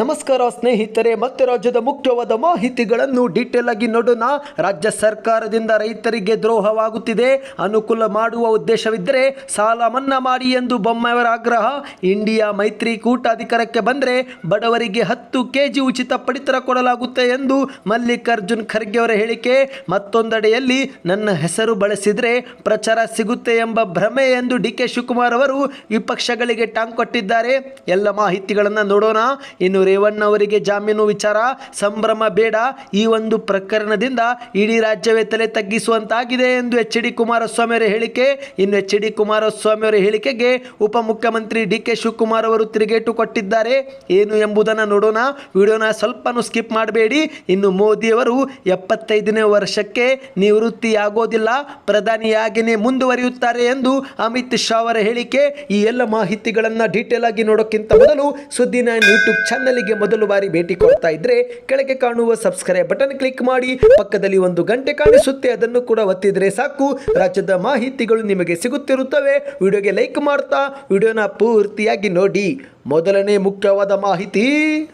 ನಮಸ್ಕಾರ ಸ್ನೇಹಿತರೆ, ಮತ್ತೆ ರಾಜ್ಯದ ಮುಖ್ಯವಾದ ಮಾಹಿತಿಗಳನ್ನು ಡೀಟೇಲ್ ಆಗಿ ನೋಡೋಣ. ರಾಜ್ಯ ಸರ್ಕಾರದಿಂದ ರೈತರಿಗೆ ದ್ರೋಹವಾಗುತ್ತಿದೆ. ಅನುಕೂಲ ಮಾಡುವ ಉದ್ದೇಶವಿದ್ದರೆ ಸಾಲ ಮನ್ನಾ ಮಾಡಿ ಎಂದು ಬೊಮ್ಮೆಯವರ ಆಗ್ರಹ. ಇಂಡಿಯಾ ಮೈತ್ರಿಕೂಟ ಅಧಿಕಾರಕ್ಕೆ ಬಂದರೆ ಬಡವರಿಗೆ ಹತ್ತು ಕೆಜಿ ಉಚಿತ ಪಡಿತರ ಕೊಡಲಾಗುತ್ತೆ ಎಂದು ಮಲ್ಲಿಕಾರ್ಜುನ್ ಖರ್ಗೆ ಅವರ ಹೇಳಿಕೆ. ಮತ್ತೊಂದೆಡೆಯಲ್ಲಿ, ನನ್ನ ಹೆಸರು ಬಳಸಿದರೆ ಪ್ರಚಾರ ಸಿಗುತ್ತೆ ಎಂಬ ಭ್ರಮೆ ಎಂದು ಡಿ ಕೆ ಶಿವಕುಮಾರ್ ಅವರು ವಿಪಕ್ಷಗಳಿಗೆ ಟಾಂಗ್ ಕೊಟ್ಟಿದ್ದಾರೆ. ಎಲ್ಲ ಮಾಹಿತಿಗಳನ್ನು ನೋಡೋಣ. ಇನ್ನು ರೇವಣ್ಣ ಅವರಿಗೆ ಜಾಮೀನು ವಿಚಾರ ಸಂಭ್ರಮ ಬೇಡ. ಈ ಒಂದು ಪ್ರಕರಣದಿಂದ ಇಡೀ ರಾಜ್ಯವೇ ತಲೆ ತಗ್ಗಿಸುವಂತಾಗಿದೆ ಎಂದು ಎಚ್ ಡಿ ಕುಮಾರಸ್ವಾಮಿ ಅವರ ಹೇಳಿಕೆ. ಇನ್ನು ಎಚ್ ಡಿ ಕುಮಾರಸ್ವಾಮಿ ಅವರ ಹೇಳಿಕೆಗೆ ಉಪಮುಖ್ಯಮಂತ್ರಿ ಡಿ ಕೆ ಶಿವಕುಮಾರ್ ಅವರು ತಿರುಗೇಟು ಕೊಟ್ಟಿದ್ದಾರೆ. ಏನು ಎಂಬುದನ್ನು ನೋಡೋಣ. ವಿಡಿಯೋನ ಸ್ವಲ್ಪನೂ ಸ್ಕಿಪ್ ಮಾಡಬೇಡಿ. ಇನ್ನು ಮೋದಿಯವರು ಎಪ್ಪತ್ತೈದನೇ ವರ್ಷಕ್ಕೆ ನಿವೃತ್ತಿಯಾಗೋದಿಲ್ಲ. ಪ್ರಧಾನಿಯಾಗಿನೇ ಮುಂದುವರಿಯುತ್ತಾರೆ ಎಂದು ಅಮಿತ್ ಶಾ ಅವರ ಹೇಳಿಕೆ. ಈ ಎಲ್ಲ ಮಾಹಿತಿಗಳನ್ನು ಡೀಟೇಲ್ ಆಗಿ ನೋಡೋಕ್ಕಿಂತ ಮೊದಲು ಸುದ್ದಿನ ಯೂಟ್ಯೂಬ್ ಚಾನಲ್ಗೆ ಮೊದಲು ಬಾರಿ ಭೇಟಿ ಕೊಡ್ತಾ ಇದ್ರೆ ಕೆಳಗೆ ಕಾಣುವ ಸಬ್ಸ್ಕ್ರೈಬ್ ಬಟನ್ ಕ್ಲಿಕ್ ಮಾಡಿ, ಪಕ್ಕದಲ್ಲಿ ಒಂದು ಗಂಟೆ ಕಾಣಿಸುತ್ತೆ, ಅದನ್ನು ಕೂಡ ಒತ್ತಿದ್ರೆ ಸಾಕು. ರಾಜ್ಯದ ಮಾಹಿತಿಗಳು ನಿಮಗೆ ಸಿಗುತ್ತಿರುತ್ತವೆ. ವಿಡಿಯೋಗೆ ಲೈಕ್ ಮಾಡ್ತಾ, ವಿಡಿಯೋನ ಪೂರ್ತಿಯಾಗಿ ನೋಡಿ. ಮೊದಲನೇ ಮುಖ್ಯವಾದ ಮಾಹಿತಿ,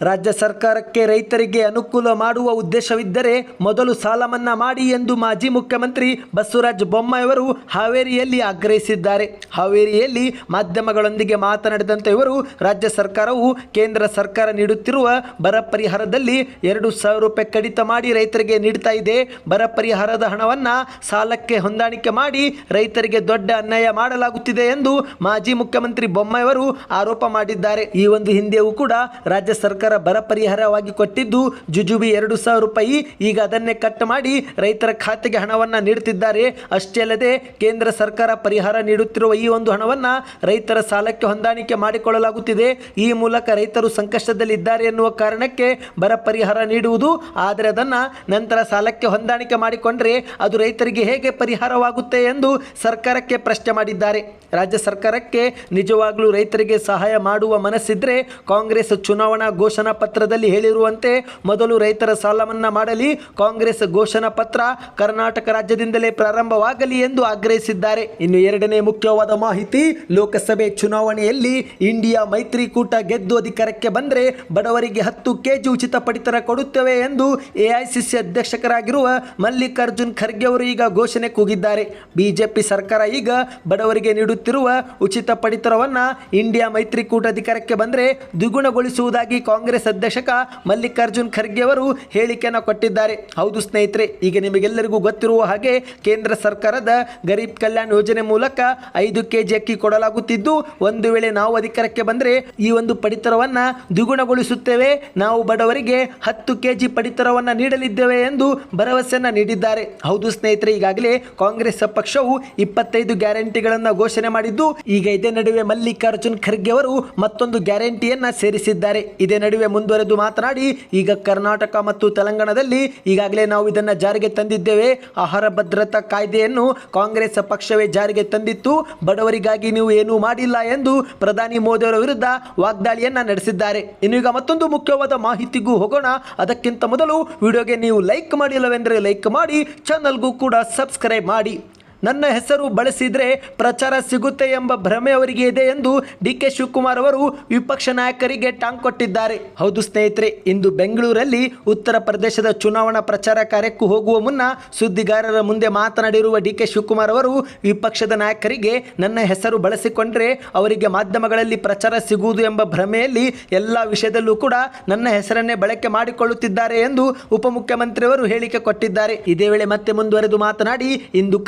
ರಾಜ್ಯ ಸರ್ಕಾರಕ್ಕೆ ರೈತರಿಗೆ ಅನುಕೂಲ ಮಾಡುವ ಉದ್ದೇಶವಿದ್ದರೆ ಮೊದಲು ಸಾಲ ಮನ್ನಾ ಮಾಡಿ ಎಂದು ಮಾಜಿ ಮುಖ್ಯಮಂತ್ರಿ ಬಸವರಾಜ ಬೊಮ್ಮಾಯಿಯವರು ಹಾವೇರಿಯಲ್ಲಿ ಆಗ್ರಹಿಸಿದ್ದಾರೆ. ಹಾವೇರಿಯಲ್ಲಿ ಮಾಧ್ಯಮಗಳೊಂದಿಗೆ ಮಾತನಾಡಿದಂತೆ ಇವರು, ರಾಜ್ಯ ಸರ್ಕಾರವು ಕೇಂದ್ರ ಸರ್ಕಾರ ನೀಡುತ್ತಿರುವ ಬರ ಪರಿಹಾರದಲ್ಲಿ ಎರಡು ಸಾವಿರ ರೂಪಾಯಿ ಕಡಿತ ಮಾಡಿ ರೈತರಿಗೆ ನೀಡ್ತಾ ಇದೆ. ಬರ ಪರಿಹಾರದ ಹಣವನ್ನು ಸಾಲಕ್ಕೆ ಹೊಂದಾಣಿಕೆ ಮಾಡಿ ರೈತರಿಗೆ ದೊಡ್ಡ ಅನ್ಯಾಯ ಮಾಡಲಾಗುತ್ತಿದೆ ಎಂದು ಮಾಜಿ ಮುಖ್ಯಮಂತ್ರಿ ಬೊಮ್ಮಾಯಿಯವರು ಆರೋಪ ಮಾಡಿದ್ದಾರೆ. ಈ ಒಂದು ಹಿಂದೆಯೂ ಕೂಡ ರಾಜ್ಯ ಸರ್ಕಾರ ಬರ ಪರಿಹಾರವಾಗಿ ಕೊಟ್ಟಿದ್ದು ಜುಜುಬಿ ಎರಡು ಸಾವಿರ ರೂಪಾಯಿ. ಈಗ ಅದನ್ನೇ ಕಟ್ ಮಾಡಿ ರೈತರ ಖಾತೆಗೆ ಹಣವನ್ನು ನೀಡುತ್ತಿದ್ದಾರೆ. ಅಷ್ಟೇ ಅಲ್ಲದೆ ಕೇಂದ್ರ ಸರ್ಕಾರ ಪರಿಹಾರ ನೀಡುತ್ತಿರುವ ಈ ಒಂದು ಹಣವನ್ನು ರೈತರ ಸಾಲಕ್ಕೆ ಹೊಂದಾಣಿಕೆ ಮಾಡಿಕೊಳ್ಳಲಾಗುತ್ತಿದೆ. ಈ ಮೂಲಕ ರೈತರು ಸಂಕಷ್ಟದಲ್ಲಿದ್ದಾರೆ ಎನ್ನುವ ಕಾರಣಕ್ಕೆ ಬರ ಪರಿಹಾರ ನೀಡುವುದು. ಆದರೆ ಅದನ್ನು ನಂತರ ಸಾಲಕ್ಕೆ ಹೊಂದಾಣಿಕೆ ಮಾಡಿಕೊಂಡ್ರೆ ಅದು ರೈತರಿಗೆ ಹೇಗೆ ಪರಿಹಾರವಾಗುತ್ತೆ ಎಂದು ಸರ್ಕಾರಕ್ಕೆ ಪ್ರಶ್ನೆ ಮಾಡಿದ್ದಾರೆ. ರಾಜ್ಯ ಸರ್ಕಾರಕ್ಕೆ ನಿಜವಾಗಲೂ ರೈತರಿಗೆ ಸಹಾಯ ಮಾಡುವ ಮನಸ್ಸಿದ್ರೆ ಕಾಂಗ್ರೆಸ್ ಚುನಾವಣಾ ಘೋಷಣಾ ಪತ್ರದಲ್ಲಿ ಹೇಳಿರುವಂತೆ ಮೊದಲು ರೈತರ ಸಾಲ ಮಾಡಲಿ, ಕಾಂಗ್ರೆಸ್ ಘೋಷಣಾ ಪತ್ರ ಕರ್ನಾಟಕ ರಾಜ್ಯದಿಂದಲೇ ಪ್ರಾರಂಭವಾಗಲಿ ಎಂದು ಆಗ್ರಹಿಸಿದ್ದಾರೆ. ಇನ್ನು ಎರಡನೇ ಮುಖ್ಯವಾದ ಮಾಹಿತಿ, ಲೋಕಸಭೆ ಚುನಾವಣೆಯಲ್ಲಿ ಇಂಡಿಯಾ ಮೈತ್ರಿಕೂಟ ಗೆದ್ದು ಅಧಿಕಾರಕ್ಕೆ ಬಂದರೆ ಬಡವರಿಗೆ ಹತ್ತು ಕೆಜಿ ಉಚಿತ ಪಡಿತರ ಕೊಡುತ್ತೇವೆ ಎಂದು ಎಐಸಿಸಿ ಅಧ್ಯಕ್ಷಕರಾಗಿರುವ ಮಲ್ಲಿಕಾರ್ಜುನ್ ಖರ್ಗೆ ಅವರು ಈಗ ಘೋಷಣೆ ಕೂಗಿದ್ದಾರೆ. ಬಿಜೆಪಿ ಸರ್ಕಾರ ಈಗ ಬಡವರಿಗೆ ನೀಡುತ್ತಿರುವ ಉಚಿತ ಪಡಿತರವನ್ನು ಇಂಡಿಯಾ ಮೈತ್ರಿಕೂಟ ಅಧಿಕಾರಕ್ಕೆ ಬಂದರೆ ದ್ವಿಗುಣಗೊಳಿಸುವುದಾಗಿ ಕಾಂಗ್ರೆಸ್ ಅಧ್ಯಕ್ಷಕ ಮಲ್ಲಿಕಾರ್ಜುನ್ ಖರ್ಗೆ ಅವರು ಹೇಳಿಕೆಯನ್ನು ಕೊಟ್ಟಿದ್ದಾರೆ. ಹೌದು ಸ್ನೇಹಿತರೆ, ಈಗ ನಿಮಗೆಲ್ಲರಿಗೂ ಗೊತ್ತಿರುವ ಹಾಗೆ ಕೇಂದ್ರ ಸರ್ಕಾರದ ಗರೀಬ್ ಕಲ್ಯಾಣ ಯೋಜನೆ ಮೂಲಕ ಐದು ಕೆಜಿ ಅಕ್ಕಿ ಕೊಡಲಾಗುತ್ತಿದ್ದು, ಒಂದು ವೇಳೆ ನಾವು ಅಧಿಕಾರಕ್ಕೆ ಬಂದರೆ ಈ ಒಂದು ಪಡಿತರವನ್ನು ದ್ವಿಗುಣಗೊಳಿಸುತ್ತೇವೆ. ನಾವು ಬಡವರಿಗೆ ಹತ್ತು ಕೆಜಿ ಪಡಿತರವನ್ನು ನೀಡಲಿದ್ದೇವೆ ಎಂದು ಭರವಸೆಯನ್ನು ನೀಡಿದ್ದಾರೆ. ಹೌದು ಸ್ನೇಹಿತರೆ, ಈಗಾಗಲೇ ಕಾಂಗ್ರೆಸ್ ಪಕ್ಷವು ಇಪ್ಪತ್ತೈದು ಗ್ಯಾರಂಟಿಗಳನ್ನು ಘೋಷಣೆ ಮಾಡಿದ್ದು, ಈಗ ಇದೇ ನಡುವೆ ಮಲ್ಲಿಕಾರ್ಜುನ್ ಖರ್ಗೆ ಅವರು ಮತ್ತೊಂದು ಗ್ಯಾರಂಟಿಯನ್ನ ಸೇರಿಸಿದ್ದಾರೆ. ಇದೇ ನಡುವೆ ಮುಂದುವರೆದು ಮಾತನಾಡಿ, ಈಗ ಕರ್ನಾಟಕ ಮತ್ತು ತೆಲಂಗಾಣದಲ್ಲಿ ಈಗಾಗಲೇ ನಾವು ಇದನ್ನು ಜಾರಿಗೆ ತಂದಿದ್ದೇವೆ. ಆಹಾರ ಭದ್ರತಾ ಕಾಯ್ದೆಯನ್ನು ಕಾಂಗ್ರೆಸ್ ಪಕ್ಷವೇ ಜಾರಿಗೆ ತಂದಿತ್ತು. ಬಡವರಿಗಾಗಿ ನೀವು ಏನೂ ಮಾಡಿಲ್ಲ ಎಂದು ಪ್ರಧಾನಿ ಮೋದಿ ಅವರ ವಿರುದ್ಧ ವಾಗ್ದಾಳಿಯನ್ನ ನಡೆಸಿದ್ದಾರೆ. ಇನ್ನು ಈಗ ಮತ್ತೊಂದು ಮುಖ್ಯವಾದ ಮಾಹಿತಿಗೂ ಹೋಗೋಣ. ಅದಕ್ಕಿಂತ ಮೊದಲು ವಿಡಿಯೋಗೆ ನೀವು ಲೈಕ್ ಮಾಡಿಲ್ಲವೆಂದರೆ ಲೈಕ್ ಮಾಡಿ, ಚಾನಲ್ಗೂ ಕೂಡ ಸಬ್ಸ್ಕ್ರೈಬ್ ಮಾಡಿ. ನನ್ನ ಹೆಸರು ಬಳಸಿದರೆ ಪ್ರಚಾರ ಸಿಗುತ್ತೆ ಎಂಬ ಭ್ರಮೆ ಅವರಿಗೆ ಇದೆ ಎಂದು ಡಿ ಕೆ ಶಿವಕುಮಾರ್ ಅವರು ವಿಪಕ್ಷ ನಾಯಕರಿಗೆ ಟಾಂಗ್ ಕೊಟ್ಟಿದ್ದಾರೆ. ಹೌದು ಸ್ನೇಹಿತರೆ, ಇಂದು ಬೆಂಗಳೂರಲ್ಲಿ ಉತ್ತರ ಪ್ರದೇಶದ ಚುನಾವಣಾ ಪ್ರಚಾರ ಕಾರ್ಯಕ್ಕೂ ಹೋಗುವ ಮುನ್ನ ಸುದ್ದಿಗಾರರ ಮುಂದೆ ಮಾತನಾಡಿರುವ ಡಿ ಕೆ ಶಿವಕುಮಾರ್ ಅವರು, ವಿಪಕ್ಷದ ನಾಯಕರಿಗೆ ನನ್ನ ಹೆಸರು ಬಳಸಿಕೊಂಡ್ರೆ ಅವರಿಗೆ ಮಾಧ್ಯಮಗಳಲ್ಲಿ ಪ್ರಚಾರ ಸಿಗುವುದು ಎಂಬ ಭ್ರಮೆಯಲ್ಲಿ ಎಲ್ಲ ವಿಷಯದಲ್ಲೂ ಕೂಡ ನನ್ನ ಹೆಸರನ್ನೇ ಬಳಕೆ ಮಾಡಿಕೊಳ್ಳುತ್ತಿದ್ದಾರೆ ಎಂದು ಉಪಮುಖ್ಯಮಂತ್ರಿಯವರು ಹೇಳಿಕೆ ಕೊಟ್ಟಿದ್ದಾರೆ. ಇದೇ ವೇಳೆ ಮತ್ತೆ ಮುಂದುವರೆದು ಮಾತನಾಡಿ, ಇಂದು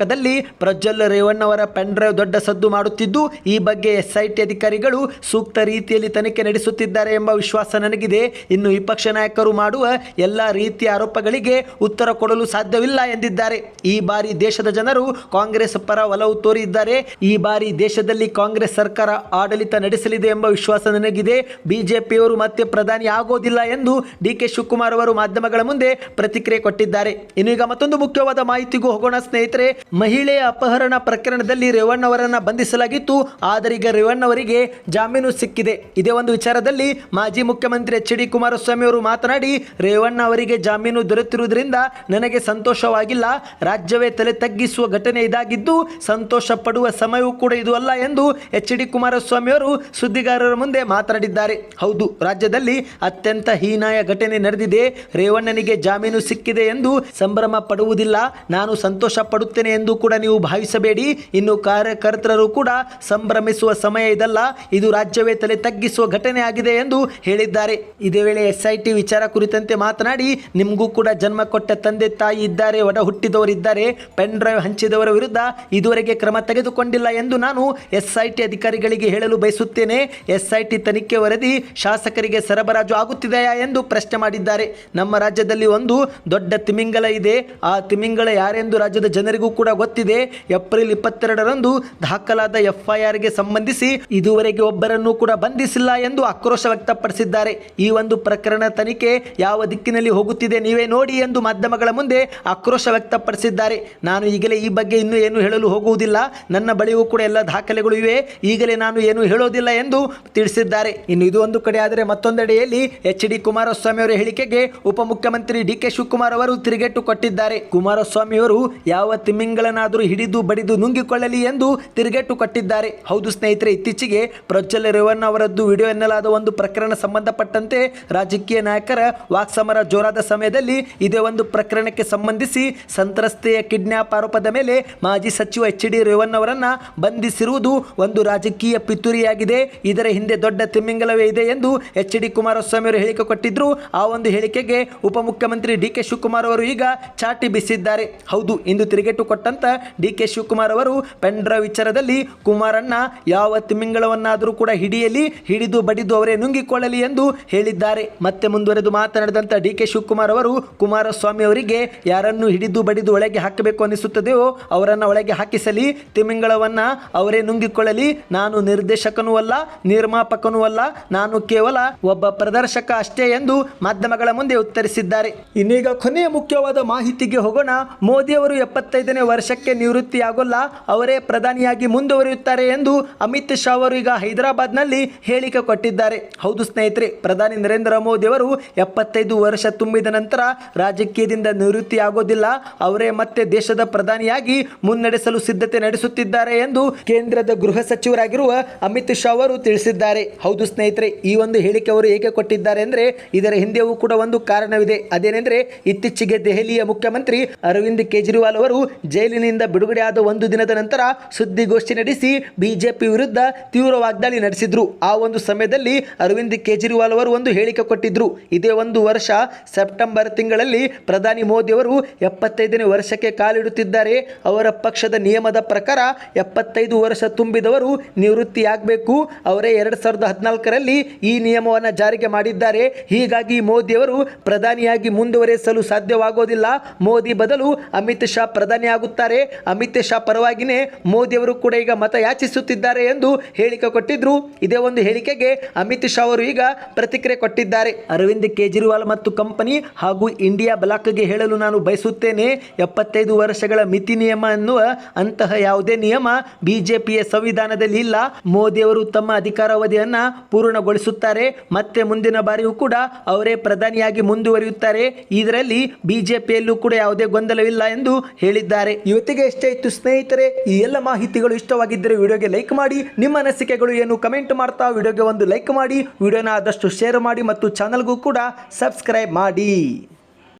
ಕರ್ನಾಟಕದಲ್ಲಿ ಪ್ರಜ್ವಲ್ ರೇವಣ್ಣವರ ಪೆನ್ ಡ್ರೈವ್ ದೊಡ್ಡ ಸದ್ದು ಮಾಡುತ್ತಿದ್ದು, ಈ ಬಗ್ಗೆ ಎಸ್ಐಟಿ ಅಧಿಕಾರಿಗಳು ಸೂಕ್ತ ರೀತಿಯಲ್ಲಿ ತನಿಖೆ ನಡೆಸುತ್ತಿದ್ದಾರೆ ಎಂಬ ವಿಶ್ವಾಸ ನನಗಿದೆ. ಇನ್ನು ವಿಪಕ್ಷ ನಾಯಕರು ಮಾಡುವ ಎಲ್ಲ ರೀತಿಯ ಆರೋಪಗಳಿಗೆ ಉತ್ತರ ಕೊಡಲು ಸಾಧ್ಯವಿಲ್ಲ ಎಂದಿದ್ದಾರೆ. ಈ ಬಾರಿ ದೇಶದ ಜನರು ಕಾಂಗ್ರೆಸ್ ಪರ ಒಲವು ತೋರಿದ್ದಾರೆ. ಈ ಬಾರಿ ದೇಶದಲ್ಲಿ ಕಾಂಗ್ರೆಸ್ ಸರ್ಕಾರ ಆಡಳಿತ ನಡೆಸಲಿದೆ ಎಂಬ ವಿಶ್ವಾಸ ನನಗಿದೆ. ಬಿಜೆಪಿಯವರು ಮತ್ತೆ ಪ್ರಧಾನಿ ಆಗೋದಿಲ್ಲ ಎಂದು ಡಿ ಕೆ ಶಿವಕುಮಾರ್ ಅವರು ಮಾಧ್ಯಮಗಳ ಮುಂದೆ ಪ್ರತಿಕ್ರಿಯೆ ಕೊಟ್ಟಿದ್ದಾರೆ. ಇನ್ನೀಗ ಮತ್ತೊಂದು ಮುಖ್ಯವಾದ ಮಾಹಿತಿಗೂ ಹೋಗೋಣ ಸ್ನೇಹಿತರೆ. ಮಹಿಳೆಯ ಅಪಹರಣ ಪ್ರಕರಣದಲ್ಲಿ ರೇವಣ್ಣವರನ್ನ ಬಂಧಿಸಲಾಗಿತ್ತು. ಆದರೆ ಈಗ ರೇವಣ್ಣವರಿಗೆ ಜಾಮೀನು ಸಿಕ್ಕಿದೆ. ಇದೇ ಒಂದು ವಿಚಾರದಲ್ಲಿ ಮಾಜಿ ಮುಖ್ಯಮಂತ್ರಿ ಎಚ್ ಡಿ ಕುಮಾರಸ್ವಾಮಿ ಅವರು ಮಾತನಾಡಿ, ರೇವಣ್ಣ ಅವರಿಗೆ ಜಾಮೀನು ದೊರೆತಿರುವುದರಿಂದ ನನಗೆ ಸಂತೋಷವಾಗಿಲ್ಲ. ರಾಜ್ಯವೇ ತಲೆ ತಗ್ಗಿಸುವ ಘಟನೆ ಇದಾಗಿದ್ದು, ಸಂತೋಷ ಪಡುವ ಸಮಯವೂ ಕೂಡ ಇದು ಅಲ್ಲ ಎಂದು ಎಚ್ ಡಿ ಕುಮಾರಸ್ವಾಮಿ ಅವರು ಸುದ್ದಿಗಾರರ ಮುಂದೆ ಮಾತನಾಡಿದ್ದಾರೆ. ಹೌದು, ರಾಜ್ಯದಲ್ಲಿ ಅತ್ಯಂತ ಹೀನಾಯ ಘಟನೆ ನಡೆದಿದೆ. ರೇವಣ್ಣನಿಗೆ ಜಾಮೀನು ಸಿಕ್ಕಿದೆ ಎಂದು ಸಂಭ್ರಮ ಪಡುವುದಿಲ್ಲ. ನಾನು ಸಂತೋಷ ಪಡುತ್ತೇನೆ ಎಂದು ಕೂಡ ನೀವು ಭಾವಿಸಬೇಡಿ. ಇನ್ನು ಕಾರ್ಯಕರ್ತರು ಕೂಡ ಸಂಭ್ರಮಿಸುವ ಸಮಯ ಇದಲ್ಲ. ಇದು ರಾಜ್ಯವೇ ತಲೆ ತಗ್ಗಿಸುವ ಘಟನೆ ಆಗಿದೆ ಎಂದು ಹೇಳಿದ್ದಾರೆ. ಇದೇ ವೇಳೆ ಎಸ್ಐಟಿ ವಿಚಾರ ಕುರಿತಂತೆ ಮಾತನಾಡಿ, ನಿಮಗೂ ಕೂಡ ಜನ್ಮ ಕೊಟ್ಟ ತಂದೆ ತಾಯಿ ಇದ್ದಾರೆ ಒಡ ಹುಟ್ಟಿದವರಿದ್ದಾರೆ. ಪೆನ್ ಡ್ರೈವ್ ಹಂಚಿದವರ ವಿರುದ್ಧ ಇದುವರೆಗೆ ಕ್ರಮ ತೆಗೆದುಕೊಂಡಿಲ್ಲ ಎಂದು ನಾನು ಎಸ್ಐಟಿ ಅಧಿಕಾರಿಗಳಿಗೆ ಹೇಳಲು ಬಯಸುತ್ತೇನೆ. ಎಸ್ಐಟಿ ತನಿಖೆ ವರದಿ ಶಾಸಕರಿಗೆ ಸರಬರಾಜು ಆಗುತ್ತಿದೆಯಾ ಎಂದು ಪ್ರಶ್ನೆ ಮಾಡಿದ್ದಾರೆ. ನಮ್ಮ ರಾಜ್ಯದಲ್ಲಿ ಒಂದು ದೊಡ್ಡ ತಿಮಿಂಗಲ ಇದೆ. ಆ ತಿಮಿಂಗಲ ಯಾರೆಂದು ರಾಜ್ಯದ ಜನರಿಗೂ ಕೂಡ ಗೊತ್ತಿದೆ. ಏಪ್ರಿಲ್ ಇಪ್ಪತ್ತೆರಡರಂದು ದಾಖಲಾದ ಎಫ್ಐಆರ್ಗೆ ಸಂಬಂಧಿಸಿ ಇದುವರೆಗೆ ಒಬ್ಬರನ್ನು ಕೂಡ ಬಂಧಿಸಿಲ್ಲ ಎಂದು ಆಕ್ರೋಶ ವ್ಯಕ್ತಪಡಿಸಿದ್ದಾರೆ. ಈ ಒಂದು ಪ್ರಕರಣ ತನಿಖೆ ಯಾವ ದಿಕ್ಕಿನಲ್ಲಿ ಹೋಗುತ್ತಿದೆ ನೀವೇ ನೋಡಿ ಎಂದು ಮಾಧ್ಯಮಗಳ ಮುಂದೆ ಆಕ್ರೋಶ ವ್ಯಕ್ತಪಡಿಸಿದ್ದಾರೆ. ನಾನು ಈಗಲೇ ಈ ಬಗ್ಗೆ ಇನ್ನೂ ಏನು ಹೇಳಲು ಹೋಗುವುದಿಲ್ಲ. ನನ್ನ ಬಳಿಯೂ ಕೂಡ ಎಲ್ಲ ದಾಖಲೆಗಳು ಇವೆ. ಈಗಲೇ ನಾನು ಏನು ಹೇಳೋದಿಲ್ಲ ಎಂದು ತಿಳಿಸಿದ್ದಾರೆ. ಇನ್ನು ಇದು ಒಂದು ಕಡೆ ಆದರೆ ಮತ್ತೊಂದೆಡೆಯಲ್ಲಿ ಎಚ್ ಡಿ ಕುಮಾರಸ್ವಾಮಿ ಅವರ ಹೇಳಿಕೆಗೆ ಉಪಮುಖ್ಯಮಂತ್ರಿ ಡಿ ಕೆ ಶಿವಕುಮಾರ್ ಅವರು ತಿರುಗೇಟು ಕೊಟ್ಟಿದ್ದಾರೆ. ಕುಮಾರಸ್ವಾಮಿ ಅವರು ಯಾವ ತಿಮಿಂಗಳನಾದರೂ ಹಿಡಿದು ಬಡಿದು ನುಂಗಿಕೊಳ್ಳಲಿ ಎಂದು ತಿರುಗೇಟು ಕೊಟ್ಟಿದ್ದಾರೆ. ಹೌದು ಸ್ನೇಹಿತರೆ, ಇತ್ತೀಚೆಗೆ ಪ್ರಜ್ವಲ್ ರೇವಣ್ಣ ಅವರದ್ದು ವಿಡಿಯೋ ಎನ್ನಲಾದ ಒಂದು ಪ್ರಕರಣ ಸಂಬಂಧಪಟ್ಟಂತೆ ರಾಜಕೀಯ ನಾಯಕರ ವಾಕ್ಸಮರ ಜೋರಾದ ಸಮಯದಲ್ಲಿ ಇದೇ ಒಂದು ಪ್ರಕರಣಕ್ಕೆ ಸಂಬಂಧಿಸಿ ಸಂತ್ರಸ್ತೆಯ ಕಿಡ್ನಾಪ್ ಆರೋಪದ ಮೇಲೆ ಮಾಜಿ ಸಚಿವ ಎಚ್ ಡಿ ರೇವಣ್ಣ ಬಂಧಿಸಿರುವುದು ಒಂದು ರಾಜಕೀಯ ಪಿತೂರಿಯಾಗಿದೆ. ಇದರ ಹಿಂದೆ ದೊಡ್ಡ ತಿಮ್ಮಿಂಗಲವೇ ಇದೆ ಎಂದು ಎಚ್ ಡಿ ಕುಮಾರಸ್ವಾಮಿ ಅವರು ಹೇಳಿಕೆ ಕೊಟ್ಟಿದ್ರು. ಆ ಒಂದು ಹೇಳಿಕೆಗೆ ಉಪಮುಖ್ಯಮಂತ್ರಿ ಡಿ ಕೆ ಶಿವಕುಮಾರ್ ಅವರು ಈಗ ಚಾಟಿ ಬಿಸಿದ್ದಾರೆ. ಹೌದು, ಇಂದು ತಿರುಗೇಟು ಕೊಟ್ಟಂತ ಡಿ ಕೆ ಶಿವಕುಮಾರ್ ಅವರು ಪೆಂಡ್ರ ವಿಚಾರದಲ್ಲಿ, ಕುಮಾರಣ್ಣ ಯಾವ ತಿಮಿಂಗಳವನ್ನಾದರೂ ಕೂಡ ಹಿಡಿಯಲಿ, ಹಿಡಿದು ಬಡಿದು ಅವರೇ ನುಂಗಿಕೊಳ್ಳಲಿ ಎಂದು ಹೇಳಿದ್ದಾರೆ. ಮತ್ತೆ ಮುಂದುವರೆದು ಮಾತನಾಡಿದಂಥ ಡಿ ಕೆ ಶಿವಕುಮಾರ್ ಅವರು, ಕುಮಾರಸ್ವಾಮಿ ಅವರಿಗೆ ಯಾರನ್ನು ಹಿಡಿದು ಬಡಿದು ಒಳಗೆ ಹಾಕಬೇಕು ಅನಿಸುತ್ತದೆಯೋ ಅವರನ್ನು ಒಳಗೆ ಹಾಕಿಸಲಿ, ತಿಮಿಂಗಳವನ್ನ ಅವರೇ ನುಂಗಿಕೊಳ್ಳಲಿ. ನಾನು ನಿರ್ದೇಶಕನೂ ಅಲ್ಲ, ನಿರ್ಮಾಪಕನೂ ಅಲ್ಲ, ನಾನು ಕೇವಲ ಒಬ್ಬ ಪ್ರದರ್ಶಕ ಅಷ್ಟೇ ಎಂದು ಮಾಧ್ಯಮಗಳ ಮುಂದೆ ಉತ್ತರಿಸಿದ್ದಾರೆ. ಇನ್ನೀಗ ಕೊನೆಯ ಮುಖ್ಯವಾದ ಮಾಹಿತಿಗೆ ಹೋಗೋಣ. ಮೋದಿ ಅವರು ಎಪ್ಪತ್ತೈದನೇ ವರ್ಷಕ್ಕೆ ನಿವೃತ್ತಿಯಾಗೋಲ್ಲ, ಅವರೇ ಪ್ರಧಾನಿಯಾಗಿ ಮುಂದುವರಿಯುತ್ತಾರೆ ಎಂದು ಅಮಿತ್ ಶಾ ಅವರು ಈಗ ಹೈದರಾಬಾದ್ನಲ್ಲಿ ಹೇಳಿಕೆ ಕೊಟ್ಟಿದ್ದಾರೆ. ಹೌದು ಸ್ನೇಹಿತರೆ, ಪ್ರಧಾನಿ ನರೇಂದ್ರ ಮೋದಿ ಅವರು ಎಪ್ಪತ್ತೈದು ವರ್ಷ ತುಂಬಿದ ನಂತರ ರಾಜಕೀಯದಿಂದ ನಿವೃತ್ತಿ ಆಗೋದಿಲ್ಲ ಅವರೇ ಮತ್ತೆ ದೇಶದ ಪ್ರಧಾನಿಯಾಗಿ ಮುನ್ನಡೆಸಲು ಸಿದ್ಧತೆ ನಡೆಸುತ್ತಿದ್ದಾರೆ ಎಂದು ಕೇಂದ್ರದ ಗೃಹ ಸಚಿವರಾಗಿರುವ ಅಮಿತ್ ಶಾ ಅವರು ತಿಳಿಸಿದ್ದಾರೆ. ಹೌದು ಸ್ನೇಹಿತರೆ, ಈ ಒಂದು ಹೇಳಿಕೆ ಅವರು ಏಕೆ ಕೊಟ್ಟಿದ್ದಾರೆ ಅಂದರೆ, ಇದರ ಹಿಂದೆಯೂ ಕೂಡ ಒಂದು ಕಾರಣವಿದೆ. ಅದೇನೆಂದರೆ, ಇತ್ತೀಚೆಗೆ ದೆಹಲಿಯ ಮುಖ್ಯಮಂತ್ರಿ ಅರವಿಂದ್ ಕೇಜ್ರಿವಾಲ್ ಅವರು ಜೈಲಿನಿಂದ ಬಿಡುಗಡೆಯಾದ ಒಂದು ದಿನದ ನಂತರ ಸುದ್ದಿಗೋಷ್ಠಿ ನಡೆಸಿ ಬಿಜೆಪಿ ವಿರುದ್ಧ ತೀವ್ರ ವಾಗ್ದಾಳಿ ನಡೆಸಿದ್ರು. ಆ ಒಂದು ಸಮಯದಲ್ಲಿ ಅರವಿಂದ್ ಕೇಜ್ರಿವಾಲ್ ಅವರು ಒಂದು ಹೇಳಿಕೆ ಕೊಟ್ಟಿದ್ರು. ಇದೇ ಒಂದು ವರ್ಷ ಸೆಪ್ಟೆಂಬರ್ ತಿಂಗಳಲ್ಲಿ ಪ್ರಧಾನಿ ಮೋದಿ ಅವರು ಎಪ್ಪತ್ತೈದನೇ ವರ್ಷಕ್ಕೆ ಕಾಲಿಡುತ್ತಿದ್ದಾರೆ. ಅವರ ಪಕ್ಷದ ನಿಯಮದ ಪ್ರಕಾರ ಎಪ್ಪತ್ತೈದು ವರ್ಷ ತುಂಬಿದವರು ನಿವೃತ್ತಿಯಾಗಬೇಕು. ಅವರೇ ಎರಡು ಸಾವಿರದ ಹದಿನಾಲ್ಕರಲ್ಲಿ ಈ ನಿಯಮವನ್ನು ಜಾರಿಗೆ ಮಾಡಿದ್ದಾರೆ. ಹೀಗಾಗಿ ಮೋದಿಯವರು ಪ್ರಧಾನಿಯಾಗಿ ಮುಂದುವರೆಸಲು ಸಾಧ್ಯವಾಗೋದಿಲ್ಲ. ಮೋದಿ ಬದಲು ಅಮಿತ್ ಶಾ ಪ್ರಧಾನಿ ಆಗುತ್ತಾರೆ ಅಮಿತ್ ಶಾ ಪರವಾಗಿನೇ ಮೋದಿಯವರು ಕೂಡ ಈಗ ಮತ ಯಾಚಿಸುತ್ತಿದ್ದಾರೆ ಎಂದು ಹೇಳಿಕೆ ಕೊಟ್ಟಿದ್ರು. ಇದೇ ಒಂದು ಹೇಳಿಕೆಗೆ ಅಮಿತ್ ಶಾ ಅವರು ಈಗ ಪ್ರತಿಕ್ರಿಯೆ ಕೊಟ್ಟಿದ್ದಾರೆ. ಅರವಿಂದ್ ಕೇಜ್ರಿವಾಲ್ ಮತ್ತು ಕಂಪನಿ ಹಾಗೂ ಇಂಡಿಯಾ ಬ್ಲಾಕ್ಗೆ ಹೇಳಲು ನಾನು ಬಯಸುತ್ತೇನೆ. ಎಪ್ಪತ್ತೈದು ವರ್ಷಗಳ ಮಿತಿ ನಿಯಮ ಅನ್ನುವ ಅಂತಹ ಯಾವುದೇ ನಿಯಮ ಬಿಜೆಪಿಯ ಸಂವಿಧಾನದಲ್ಲಿ ಇಲ್ಲ. ಮೋದಿಯವರು ತಮ್ಮ ಅಧಿಕಾರಾವಧಿಯನ್ನ ಪೂರ್ಣಗೊಳಿಸುತ್ತಾರೆ. ಮತ್ತೆ ಮುಂದಿನ ಬಾರಿಯೂ ಕೂಡ ಅವರೇ ಪ್ರಧಾನಿಯಾಗಿ ಮುಂದುವರಿಯುತ್ತಾರೆ. ಇದರಲ್ಲಿ ಬಿಜೆಪಿಯಲ್ಲೂ ಕೂಡ ಯಾವುದೇ ಗೊಂದಲವಿಲ್ಲ ಎಂದು ಹೇಳಿದ್ದಾರೆ. ಇವತ್ತಿಗೆ ಎಷ್ಟೇ ಇತ್ತು ಸ್ನೇಹಿತರೆ, ಈ ಎಲ್ಲ ಮಾಹಿತಿಗಳು ಇಷ್ಟವಾಗಿದ್ದರೆ ವಿಡಿಯೋಗೆ ಲೈಕ್ ಮಾಡಿ, ನಿಮ್ಮ ಅನಿಸಿಕೆಗಳು ಏನು ಕಮೆಂಟ್ ಮಾಡ್ತಾ ವಿಡಿಯೋಗೆ ಒಂದು ಲೈಕ್ ಮಾಡಿ, ವಿಡಿಯೋನ ಆದಷ್ಟು ಶೇರ್ ಮಾಡಿ ಮತ್ತು ಚಾನಲ್ಗೂ ಕೂಡ ಸಬ್ಸ್ಕ್ರೈಬ್ ಮಾಡಿ.